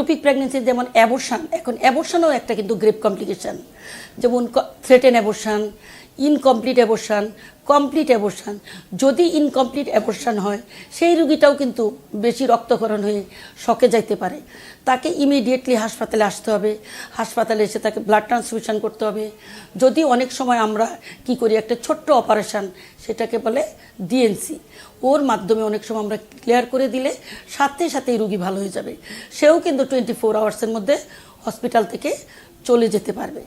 Ectopic pregnancy যেমন abortion এখন অ্যাবর্শনও একটা কিন্তু গ্রেপ কমপ্লিকেশন যেমন threatened abortion incomplete abortion complete abortion যদি ইনকমপ্লিট অ্যাবর্শন হয়, সেই রুগীটাও কিন্তু বেশি রক্তকরণ হয়ে শকে যাইতে পারে। তাকে ইমিডিয়েটলি হাসপাতালে আসতে হবে। হাসপাতালে এসে তাকে ব্লাড ট্রান্সফিউশন করতে হবে। যদি অনেক সময় আমরা কি করি, একটা ছোট্ট অপারেশন সেটাকে বলে ডিএনসি ওর মাধ্যমে অনেক সময় আমরা ক্লিয়ার করে দিলে সাথে সাথেই রুগী ভালো হয়ে যাবে। সেও কিন্তু টোয়েন্টি ফোর আওয়ার্সের মধ্যে হসপিটাল থেকে চলে যেতে পারবে।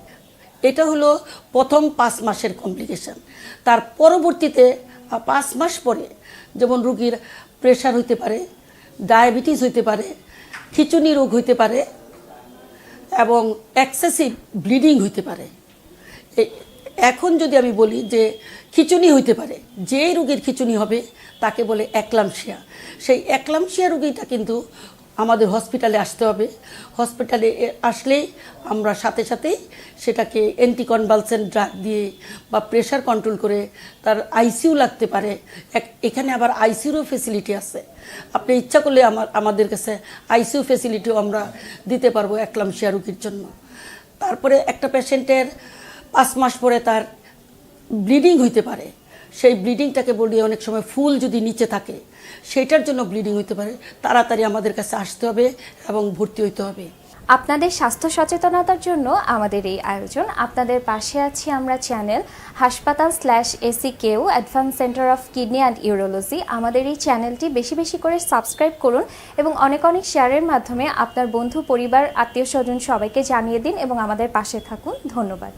এটা হলো প্রথম পাঁচ মাসের কমপ্লিকেশন তার পরবর্তীতে পাঁচ মাস পরে যেমন রুগীর প্রেশার হইতে পারে ডায়াবেটিস হইতে পারে খিচুনি রোগ হইতে পারে এবং এক্সেসিভ ব্লিডিং হইতে পারে। এখন যদি আমি বলি যে খিচুনি হইতে পারে, যেই রোগীর খিচুনি হবে তাকে বলে একলামশিয়া সেই একলামশিয়া রোগীটা কিন্তু আমাদের হসপিটালে আসতে হবে। হসপিটালে আসলেই আমরা সাথে সাথেই সেটাকে অ্যান্টিকনভালসেন্ট ড্রাগ দিয়ে বা প্রেশার কন্ট্রোল করে তার আইসিউ লাগতে পারে। এক- এখানে আবার আইসিইউরও ফেসিলিটি আছে। আপনি ইচ্ছা করলে আমার আমাদের কাছে আইসিইউ ফেসিলিটিও আমরা দিতে পারব একলামশিয়া রোগীর জন্য। তারপরে একটা পেশেন্টের পাঁচ মাস পরে তার ব্লিডিং হইতে পারে। সেই ব্লিডিংটাকে বলি, অনেক সময় ফুল যদি নিচে থাকে, সেটার জন্য ব্লিডিং হইতে পারে। তাড়াতাড়ি আমাদের কাছে আসতে হবে এবং ভর্তি হইতে হবে। আপনাদের স্বাস্থ্য সচেতনতার জন্য আমাদের এই আয়োজন। আপনাদের পাশে আছি আমরা চ্যানেল হাসপাতাল স্ল্যাশ এসি কেউ advance centre of kidney and urology. আমাদের এই চ্যানেলটি বেশি বেশি করে সাবস্ক্রাইব করুন এবং অনেক অনেক শেয়ারের মাধ্যমে আপনার বন্ধু, পরিবার, আত্মীয় স্বজন সবাইকে জানিয়ে দিন এবং আমাদের পাশে থাকুন। ধন্যবাদ।